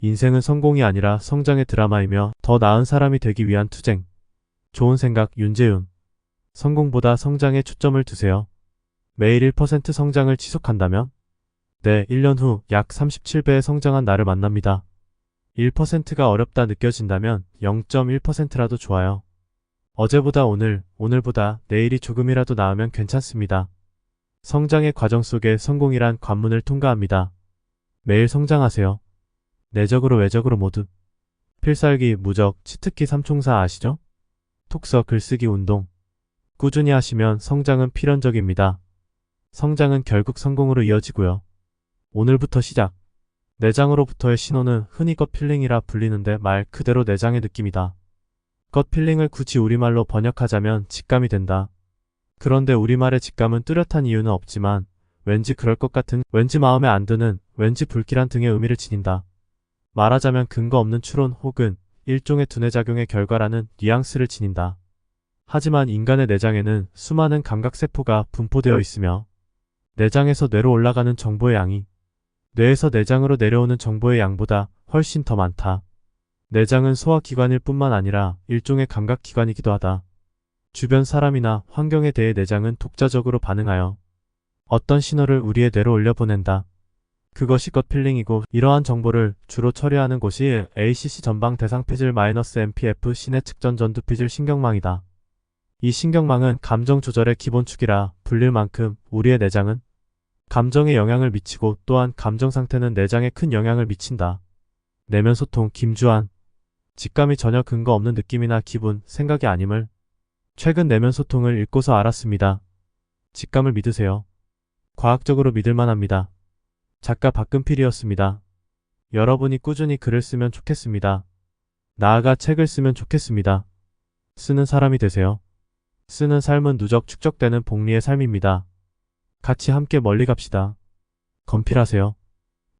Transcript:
인생은 성공이 아니라 성장의 드라마이며 더 나은 사람이 되기 위한 투쟁. 좋은 생각 윤재윤. 성공보다 성장에 초점을 두세요. 매일 1% 성장을 지속한다면? 네, 1년 후 약 37배의 성장한 나를 만납니다. 1%가 어렵다 느껴진다면 0.1%라도 좋아요. 어제보다 오늘, 오늘보다 내일이 조금이라도 나으면 괜찮습니다. 성장의 과정 속에 성공이란 관문을 통과합니다. 매일 성장하세요. 내적으로 외적으로 모두. 필살기, 무적, 치트키 삼총사 아시죠? 톡서 글쓰기 운동. 꾸준히 하시면 성장은 필연적입니다. 성장은 결국 성공으로 이어지고요. 오늘부터 시작. 내장으로부터의 신호는 흔히 겉필링이라 불리는데 말 그대로 내장의 느낌이다. 겉필링을 굳이 우리말로 번역하자면 직감이 된다. 그런데 우리말의 직감은 뚜렷한 이유는 없지만 왠지 그럴 것 같은 왠지 마음에 안 드는 왠지 불길한 등의 의미를 지닌다. 말하자면 근거 없는 추론 혹은 일종의 두뇌작용의 결과라는 뉘앙스를 지닌다. 하지만 인간의 내장에는 수많은 감각세포가 분포되어 있으며 내장에서 뇌로 올라가는 정보의 양이 뇌에서 내장으로 내려오는 정보의 양보다 훨씬 더 많다. 내장은 소화기관일 뿐만 아니라 일종의 감각기관이기도 하다. 주변 사람이나 환경에 대해 내장은 독자적으로 반응하여 어떤 신호를 우리의 뇌로 올려보낸다. 그것이 겉필링이고 이러한 정보를 주로 처리하는 곳이 ACC 전방 대상 피질 마이너스 MPF 시내 측전 전두 피질 신경망이다. 이 신경망은 감정 조절의 기본축이라 불릴 만큼 우리의 내장은 감정에 영향을 미치고 또한 감정 상태는 내장에 큰 영향을 미친다. 내면 소통 김주한 직감이 전혀 근거 없는 느낌이나 기분, 생각이 아님을 최근 내면 소통을 읽고서 알았습니다. 직감을 믿으세요. 과학적으로 믿을 만 합니다. 작가 박근필이었습니다. 여러분이 꾸준히 글을 쓰면 좋겠습니다. 나아가 책을 쓰면 좋겠습니다. 쓰는 사람이 되세요. 쓰는 삶은 누적 축적되는 복리의 삶입니다. 같이 함께 멀리 갑시다. 건필하세요.